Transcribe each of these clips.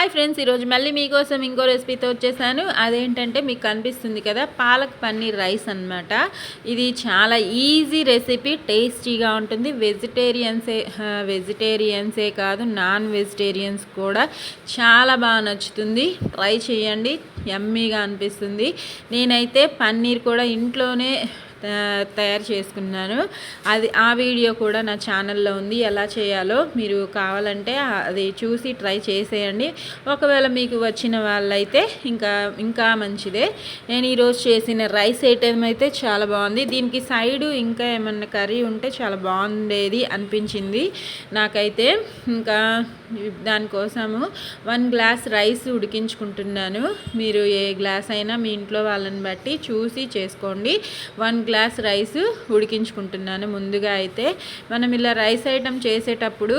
Hi friends ఈరోజు మళ్ళీ మీకోసం ఇంకో రెసిపీతో వచ్చేసాను. అదేంటంటే మీకు కనిపిస్తుంది కదా పాలక్ పన్నీర్ రైస్ అన్నమాట. ఇది చాలా ఈజీ రెసిపీ టేస్టీగా ఉంటుంది. వెజిటేరియన్సే వెజిటేరియన్సే కాదు నాన్ వెజిటేరియన్స్ కూడా చాలా బాగా నచ్చుతుంది. ట్రై చేయండి యమ్మీగా అనిపిస్తుంది. నేనైతే పన్నీర్ కూడా ఇంట్లోనే తయారు చేసుకున్నాను. అది ఆ వీడియో కూడా నా ఛానల్లో ఉంది. ఎలా చేయాలో మీరు కావాలంటే అది చూసి ట్రై చేసేయండి. ఒకవేళ మీకు వచ్చిన వాళ్ళైతే ఇంకా ఇంకా మంచిదే. నేను ఈరోజు చేసిన రైస్ ఐటమ్ అయితే చాలా బాగుంది. దీనికి సైడు ఇంకా ఏమన్నా కర్రీ ఉంటే చాలా బాగుండేది అనిపించింది నాకైతే. ఇంకా దానికోసము వన్ గ్లాస్ రైస్ ఉడికించుకుంటున్నాను. మీరు ఏ గ్లాస్ అయినా మీ ఇంట్లో వాళ్ళని బట్టి చూసి చేసుకోండి. వన్ గ్లాస్ రైస్ ఉడికించుకుంటున్నాను. ముందుగా అయితే మనం ఇలా రైస్ ఐటమ్ చేసేటప్పుడు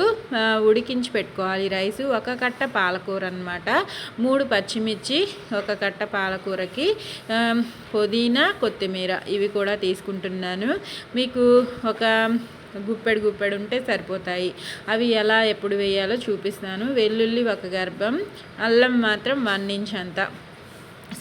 ఉడికించి పెట్టుకోవాలి. రైస్ ఒక కట్ట పాలకూర అనమాట మూడు పచ్చిమిర్చి ఒక కట్ట పాలకూరకి పుదీనా కొత్తిమీర ఇవి కూడా తీసుకుంటున్నాను. మీకు ఒక గుప్పెడు గుప్పెడు ఉంటే సరిపోతాయి. అవి ఎలా ఎప్పుడు వేయాలో చూపిస్తాను. వెల్లుల్లి ఒక గర్భం అల్లం మాత్రం వన్ ఇంచ్ అంతా.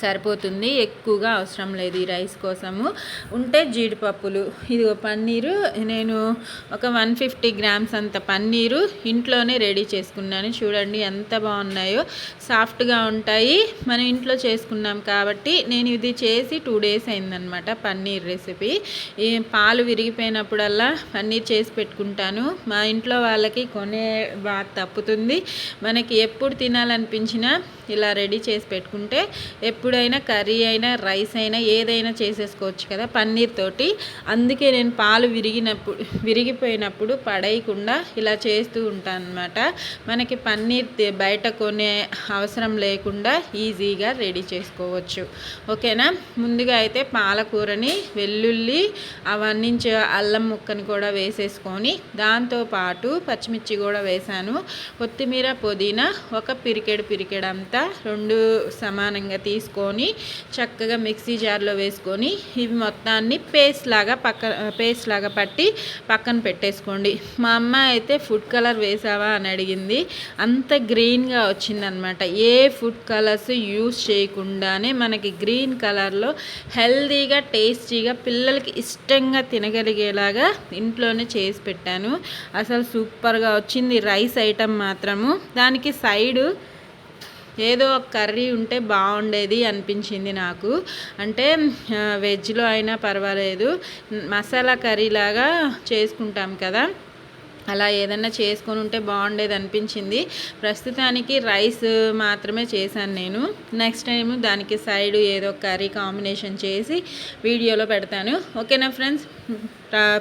సరిపోతుంది. ఎక్కువగా అవసరం లేదు ఈ రైస్ కోసము. ఉంటే జీడిపప్పులు. ఇది పన్నీరు. నేను ఒక వన్ ఫిఫ్టీ గ్రామ్స్ అంత పన్నీరు ఇంట్లోనే రెడీ చేసుకున్నాను. చూడండి ఎంత బాగున్నాయో. సాఫ్ట్గా ఉంటాయి. మనం ఇంట్లో చేసుకున్నాం కాబట్టి నేను ఇది చేసి టూ డేస్ అయిందనమాట పన్నీర్ రెసిపీ. ఈ పాలు విరిగిపోయినప్పుడల్లా పన్నీర్ చేసి పెట్టుకుంటాను. మా ఇంట్లో వాళ్ళకి కొనే బాగా తప్పుతుంది. మనకి ఎప్పుడు తినాలనిపించినా ఇలా రెడీ చేసి పెట్టుకుంటే ఎప్పుడైనా కర్రీ అయినా రైస్ అయినా ఏదైనా చేసేసుకోవచ్చు కదా పన్నీర్ తోటి. అందుకే నేను పాలు విరిగినప్పుడు విరిగిపోయినప్పుడు పడేయకుండా ఇలా చేస్తూ ఉంటాను అనమాట మనకి పన్నీర్ బయట కొనే అవసరం లేకుండా ఈజీగా రెడీ చేసుకోవచ్చు. ఓకేనా? ముందుగా అయితే పాలకూరని వెల్లుల్లి అవన్నీ అల్లం ముక్కని కూడా వేసేసుకొని దాంతోపాటు పచ్చిమిర్చి కూడా వేసాను. కొత్తిమీర పుదీనా ఒక పిరికెడు పిరికెడంతా రెండు సమానంగా తీసుకొని చక్కగా మిక్సీ జార్లో వేసుకొని ఇవి మొత్తాన్ని పేస్ట్ లాగా పక్క పేస్ట్ లాగా పట్టి పక్కన పెట్టేసుకోండి. మా అమ్మ అయితే ఫుడ్ కలర్ వేసావా అని అడిగింది. అంత గ్రీన్గా వచ్చిందనమాట. ఏ ఫుడ్ కలర్స్ యూస్ చేయకుండానే మనకి గ్రీన్ కలర్లో హెల్దీగా టేస్టీగా పిల్లలకి ఇష్టంగా తినగలిగేలాగా ఇంట్లోనే చేసి పెట్టాను. అసలు సూపర్గా వచ్చింది రైస్ ఐటమ్ మాత్రము. దానికి సైడు ఏదో ఒక కర్రీ ఉంటే బాగుండేది అనిపించింది నాకు. అంటే వెజ్లో అయినా పర్వాలేదు. మసాలా కర్రీ లాగా చేసుకుంటాం కదా. అలా ఏదన్నా చేసుకొని ఉంటే బాగుండేది అనిపించింది. ప్రస్తుతానికి రైస్ మాత్రమే చేశాను నేను. నెక్స్ట్ టైం దానికి సైడ్ ఏదో కర్రీ కాంబినేషన్ చేసి వీడియోలో పెడతాను. ఓకేనా ఫ్రెండ్స్?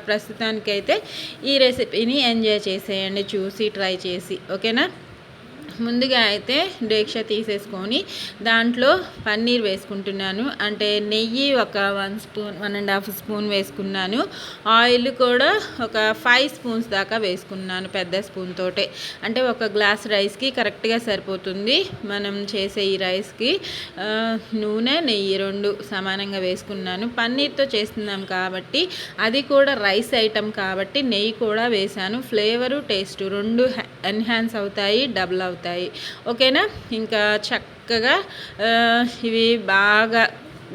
ప్రస్తుతానికైతే ఈ రెసిపీని ఎంజాయ్ చేసేయండి. చూసి ట్రై చేసి. ఓకేనా? ముందుగా అయితే డేక్ష తీసేసుకొని దాంట్లో పన్నీర్ వేసుకుంటున్నాను. అంటే నెయ్యి ఒక one spoon one and half spoon వేసుకున్నాను. ఆయిల్ కూడా ఒక ఫైవ్ స్పూన్స్ దాకా వేసుకున్నాను పెద్ద స్పూన్ తోటే. అంటే ఒక గ్లాస్ రైస్కి కరెక్ట్గా సరిపోతుంది మనం చేసే ఈ రైస్కి. నూనె నెయ్యి రెండు సమానంగా వేసుకున్నాను. పన్నీర్తో చేస్తున్నాం కాబట్టి అది కూడా రైస్ ఐటెం కాబట్టి నెయ్యి కూడా వేసాను ఫ్లేవరు టేస్ట్ రెండు ఎన్హాన్స్ అవుతాయి డబుల్ అవుతాయి. ఓకేనా? ఇంకా చక్కగా ఇవి బాగా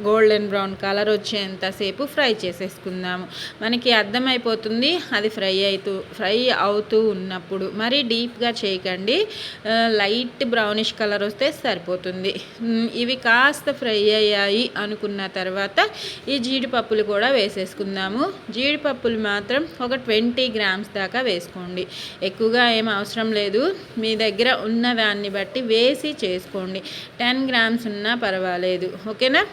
గోల్డెన్ బ్రౌన్ కలర్ వచ్చేంతసేపు ఫ్రై చేసేసుకుందాము మనకి అర్థమైపోతుంది అది ఫ్రై అవుతూ ఫ్రై అవుతూ ఉన్నప్పుడు. మరీ డీప్గా చేయకండి. లైట్ బ్రౌనిష్ కలర్ వస్తే సరిపోతుంది. ఇవి కాస్త ఫ్రై అయ్యాయి అనుకున్న తర్వాత ఈ జీడిపప్పులు కూడా వేసేసుకుందాము. జీడిపప్పులు మాత్రం ఒక ట్వంటీ గ్రామ్స్ దాకా వేసుకోండి. ఎక్కువగా ఏం అవసరం లేదు. మీ దగ్గర ఉన్న దాన్ని బట్టి వేసి చేసుకోండి. టెన్ గ్రామ్స్ ఉన్నా పర్వాలేదు. ఓకేనా?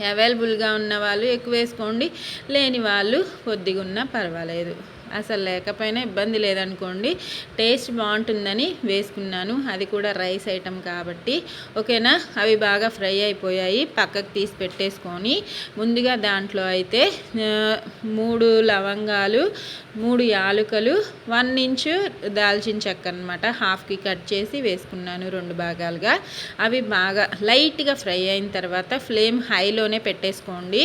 అవైలబుల్గా ఉన్న వాళ్ళు ఎక్కువ వేసుకోండి. లేని వాళ్ళు కొద్దిగా ఉన్నా పర్వాలేదు. అసలు లేకపోయినా ఇబ్బంది లేదనుకోండి టేస్ట్ బాగుంటుందని వేసుకున్నాను. అది కూడా రైస్ ఐటెం కాబట్టి. ఓకేనా? అవి బాగా ఫ్రై అయిపోయాయి. పక్కకు తీసి పెట్టేసుకొని ముందుగా దాంట్లో అయితే మూడు లవంగాలు మూడు యాలుకలు వన్ ఇంచు దాల్చిన చెక్క అనమాట హాఫ్కి కట్ చేసి వేసుకున్నాను రెండు భాగాలుగా. అవి బాగా లైట్గా ఫ్రై అయిన తర్వాత ఫ్లేమ్ హైలోనే పెట్టేసుకోండి.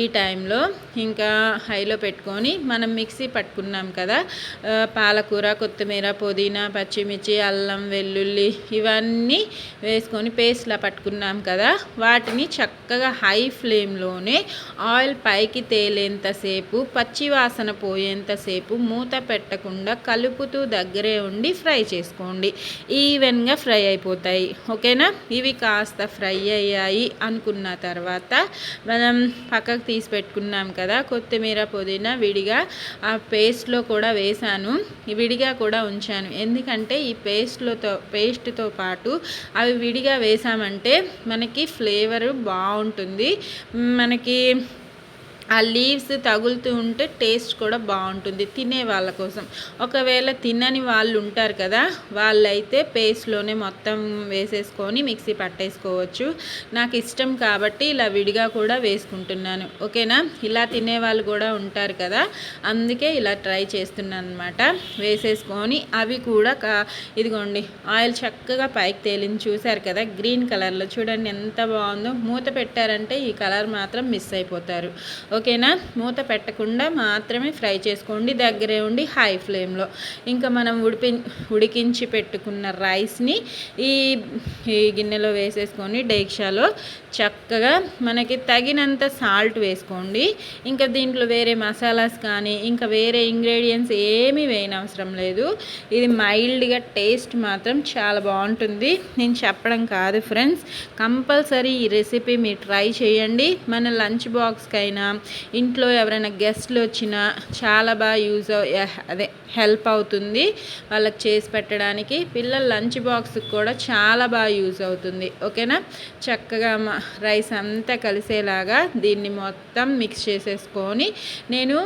ఈ టైంలో ఇంకా హైలో పెట్టుకొని మనం మిక్సీ పట్టుకున్న చేసుకున్నాం కదా. పాలకూర కొత్తిమీర పుదీనా పచ్చిమిర్చి అల్లం వెల్లుల్లి ఇవన్నీ వేసుకొని పేస్ట్లా పట్టుకున్నాం కదా. వాటిని చక్కగా హై ఫ్లేమ్లోనే ఆయిల్ పైకి తేలేంతసేపు పచ్చి వాసన పోయేంతసేపు మూత పెట్టకుండా కలుపుతూ దగ్గరే ఉండి ఫ్రై చేసుకోండి. ఈవెన్గా ఫ్రై అయిపోతాయి. ఓకేనా? ఇవి కాస్త ఫ్రై అయ్యాయి అనుకున్న తర్వాత మనం పక్కకు తీసి పెట్టుకున్నాం కదా. కొత్తిమీర పుదీనా విడిగా ఆ పేస్ట్ పేస్ట్లో కూడా వేసాను విడిగా కూడా ఉంచాను. ఎందుకంటే ఈ పేస్ట్లతో పేస్ట్తో పాటు అవి విడిగా వేసామంటే మనకి ఫ్లేవర్ బాగుంటుంది. మనకి ఆ లీవ్స్ తగులుతూ ఉంటే టేస్ట్ కూడా బాగుంటుంది తినే వాళ్ళ కోసం. ఒకవేళ తినని వాళ్ళు ఉంటారు కదా వాళ్ళైతే పేస్ట్లోనే మొత్తం వేసేసుకొని మిక్సీ పట్టేసుకోవచ్చు. నాకు ఇష్టం కాబట్టి ఇలా విడిగా కూడా వేసుకుంటున్నాను. ఓకేనా? ఇలా తినే వాళ్ళు కూడా ఉంటారు కదా అందుకే ఇలా ట్రై చేస్తున్నాను అనమాట వేసేసుకొని అవి కూడా కా ఇదిగోండి ఆయిల్ చక్కగా పైకి తేలింది. చూశారు కదా గ్రీన్ కలర్లో చూడండి ఎంత బాగుందో. మూత పెట్టారంటే ఈ కలర్ మాత్రం మిస్ అయిపోతారు. ఓకేనా? మూత పెట్టకుండా మాత్రమే ఫ్రై చేసుకోండి. దగ్గరే ఉండి హై ఫ్లేమ్లో. ఇంకా మనం ఉడిపి ఉడికించి పెట్టుకున్న రైస్ని ఈ ఈ గిన్నెలో వేసేసుకొని డేక్షాలో చక్కగా మనకి తగినంత సాల్ట్ వేసుకోండి. ఇంకా దీంట్లో వేరే మసాలాస్ కానీ ఇంకా వేరే ఇంగ్రీడియంట్స్ ఏమీ వేయనవసరం లేదు. ఇది మైల్డ్గా టేస్ట్ మాత్రం చాలా బాగుంటుంది. నేను చెప్పడం కాదు ఫ్రెండ్స్. కంపల్సరీ ఈ రెసిపీ మీరు ట్రై చేయండి. మన లంచ్ బాక్స్కైనా ఇంట్లో ఎవరైనా గెస్ట్లు వచ్చినా చాలా బాగా యూజ్ అదే హెల్ప్ అవుతుంది. వాళ్ళకి చేసి పెట్టడానికి పిల్లల లంచ్ బాక్స్కి కూడా చాలా బాగా యూజ్ అవుతుంది. ఓకేనా? చక్కగా రైస్ అంతా కలిసేలాగా దీన్ని మొత్తం మిక్స్ చేసేసుకొని నేను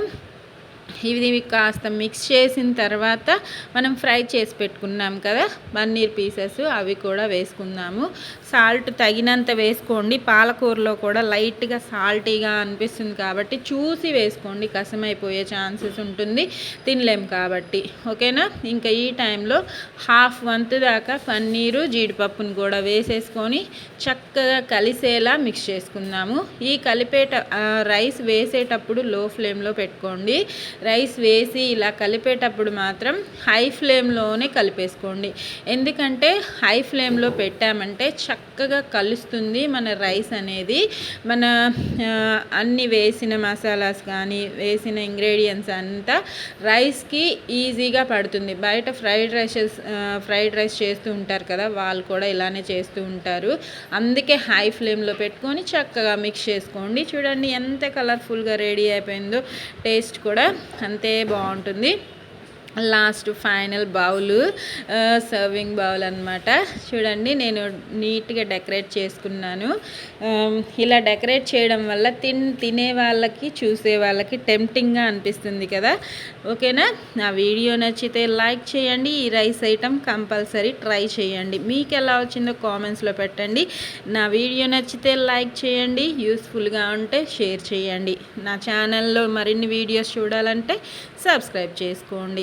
ఇది కాస్త మిక్స్ చేసిన తర్వాత మనం ఫ్రై చేసి పెట్టుకున్నాం కదా పన్నీర్ పీసెస్ అవి కూడా వేసుకుందాము. సాల్ట్ తగినంత వేసుకోండి. పాలకూరలో కూడా లైట్గా సాల్టీగా అనిపిస్తుంది కాబట్టి చూసి వేసుకోండి. కసమైపోయే ఛాన్సెస్ ఉంటుంది. తినలేం కాబట్టి. ఓకేనా? ఇంకా ఈ టైంలో హాఫ్ వంత్ దాకా పన్నీరు జీడిపప్పును కూడా వేసేసుకొని చక్కగా కలిసేలా మిక్స్ చేసుకుందాము. ఈ కలిపేట రైస్ వేసేటప్పుడు లో ఫ్లేమ్లో పెట్టుకోండి. రైస్ వేసి ఇలా కలిపేటప్పుడు మాత్రం హై ఫ్లేమ్లోనే కలిపేసుకోండి. ఎందుకంటే హై ఫ్లేమ్లో పెట్టామంటే చక్కగా కలుస్తుంది మన రైస్ అనేది. మన అన్ని వేసిన మసాలాస్ కానీ వేసిన ఇంగ్రీడియంట్స్ అంతా రైస్కి ఈజీగా పడుతుంది. బయట ఫ్రైడ్ రైసెస్ ఫ్రైడ్ రైస్ చేస్తూ ఉంటారు కదా వాళ్ళు కూడా ఇలానే చేస్తూ ఉంటారు. అందుకే హై ఫ్లేమ్లో పెట్టుకొని చక్కగా మిక్స్ చేసుకోండి. చూడండి ఎంత కలర్ఫుల్గా రెడీ అయిపోయిందో టేస్ట్ కూడా అంతే బాగుంటుంది. Last final bowl serving bowl అనమాట చూడండి నేను నీట్గా డెకరేట్ చేసుకున్నాను. ఇలా డెకరేట్ చేయడం వల్ల తిన్ తినే వాళ్ళకి చూసే వాళ్ళకి టెంప్టింగ్గా అనిపిస్తుంది కదా. ఓకేనా? నా వీడియో నచ్చితే లైక్ చేయండి. ఈ రైస్ ఐటమ్ కంపల్సరీ ట్రై చేయండి. మీకు ఎలా వచ్చిందో కామెంట్స్లో పెట్టండి. నా వీడియో నచ్చితే లైక్ చేయండి. యూస్ఫుల్గా ఉంటే షేర్ చేయండి. నా ఛానల్లో మరిన్ని వీడియోస్ చూడాలంటే సబ్స్క్రైబ్ చేసుకోండి.